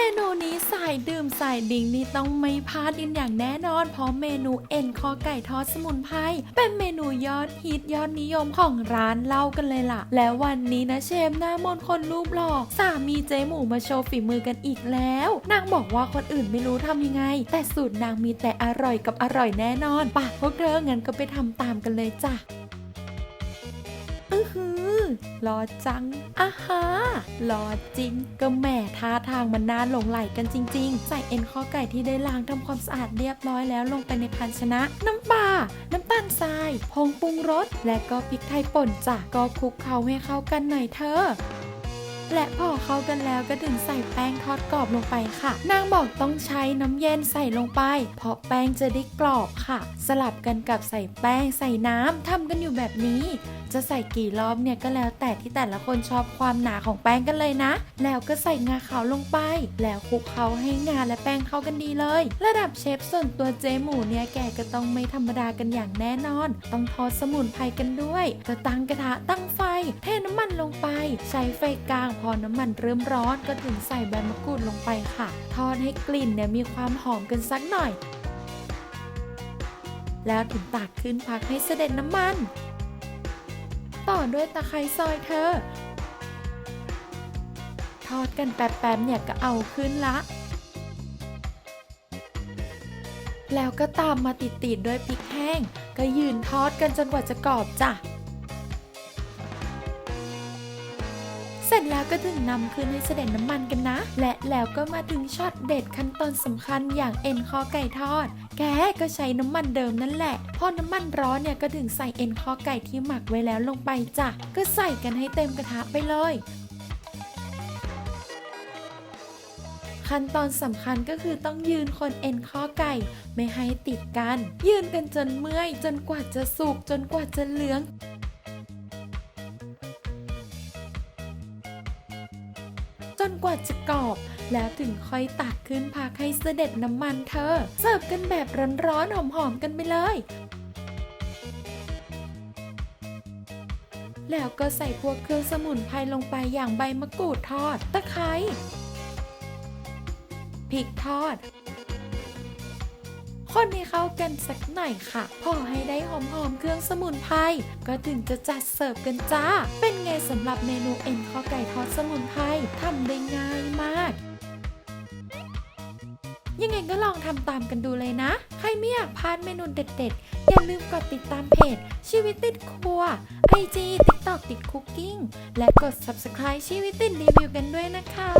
เมนูนี้สายดื่มสายดิ่งนี่ต้องไม่พลาดกันอย่างแน่นอน เพราะเมนูเอ็นคอไก่ทอดสมุนไพรเป็นเมนูยอดฮิตยอดนิยมของร้านเล่ากันเลยล่ะ แล้ววันนี้นะเชฟหน้ามนคนรูปหล่อสามีเจ๊หมูมาโชว์ฝีมือกันอีกแล้ว นางบอกว่าคนอื่นไม่รู้ทำยังไง แต่สูตรนางมีแต่อร่อยกับอร่อยแน่นอนปะพวกเธองั้นก็ไปทำตามกันเลยจ้ะ อือหือรอจังอาฮารอจริง ก็แหม่ท่าทางมันน่าหลงไหลกันจริง ๆ ใส่เอ็นข้อไก่ที่ได้ล้างทำความสะอาดเรียบร้อยแล้วลงไปในภาชนะ น้ำปลาน้ำตาลทรายผงปรุงรส และก็พริกไทยป่นจ้ะก็คลุกเคล้าให้เข้ากันหน่อยเธอและพอเข้ากันแล้วก็ถึงใส่แป้งทอดกรอบลงไปค่ะ นางบอกต้องใช้น้ำเย็นใส่ลงไป เพราะแป้งจะได้กรอบค่ะ สลับกันกับใส่แป้งใส่น้ำทำกันอยู่แบบนี้จะใส่กี่รอบเนี่ยก็แล้วแต่ที่แต่ละคนชอบความหนาของแป้งกันเลยนะ แล้วก็ใส่งาขาวลงไป แล้วคลุกเคล้าให้งาและแป้งเข้ากันดีเลย ระดับเชฟส่วนตัวเจหมูเนี่ยแกก็ต้องไม่ธรรมดากันอย่างแน่นอน ต้องทอดสมุนไพรกันด้วย ก็ตั้งกระทะตั้งไฟ เทน้ำมันลงไป ใช้ไฟกลางพอน้ำมันเริ่มร้อนก็ถึงใส่ใบมะกรูดลงไปค่ะ ทอดให้กลิ่นเนี่ยมีความหอมกันสักหน่อย แล้วถึงตักขึ้นพักให้เสด็จน้ำมัน ต่อด้วยตะไคร้ซอยเธอ ทอดกันแป๊บๆเนี่ยก็เอาขึ้นละ แล้วก็ตามมาติดๆด้วยพริกแห้ง ก็ยืนทอดกันจนกว่าจะกรอบจ้ะ เสร็จแล้วก็ถึงนำขึ้นให้เสด็จน้ำมันกันนะ และแล้วก็มาถึงช็อตเด็ดขั้นตอนสำคัญอย่างเอ็นคอไก่ทอด แกก็ใช้น้ำมันเดิมนั่นแหละ พอน้ำมันร้อนเนี่ยก็ถึงใส่เอ็นคอไก่ที่หมักไว้แล้วลงไปจ้ะ ก็ใส่กันให้เต็มกระทะไปเลยขั้นตอนสำคัญก็คือต้องยืนคนเอ็นข้อไก่ ไม่ให้ติดกัน ยืนกันจนเมื่อย จนกว่าจะสุกจนกว่าจะเหลือง จนกว่าจะกรอบ แล้วถึงค่อยตักขึ้นพักให้เสด็จน้ำมันเธอ เสิร์ฟกันแบบร้อนๆหอมๆกันไปเลยแล้วก็ใส่พวกเครื่องสมุนไพรลงไปอย่างใบมะกรูดทอด ตะไคร้พริกทอด คนให้เข้ากันสักหน่อยค่ะ พอให้ได้หอมๆเครื่องสมุนไพรก็ถึงจะจัดเสิร์ฟกันจ้า เป็นไงสำหรับเมนูเอ็นข้อไก่ทอดสมุนไพรทำได้ง่ายมาก ยังไงก็ลองทำตามกันดูเลยนะ ใครไม่อยากพลาดเมนูเด็ดๆ อย่าลืมกดติดตามเพจ ชีวิตติดครัว IG TikTok ติดคุกกิ้ง และกด subscribe ชีวิตติดรีวิวกันด้วยนะคะ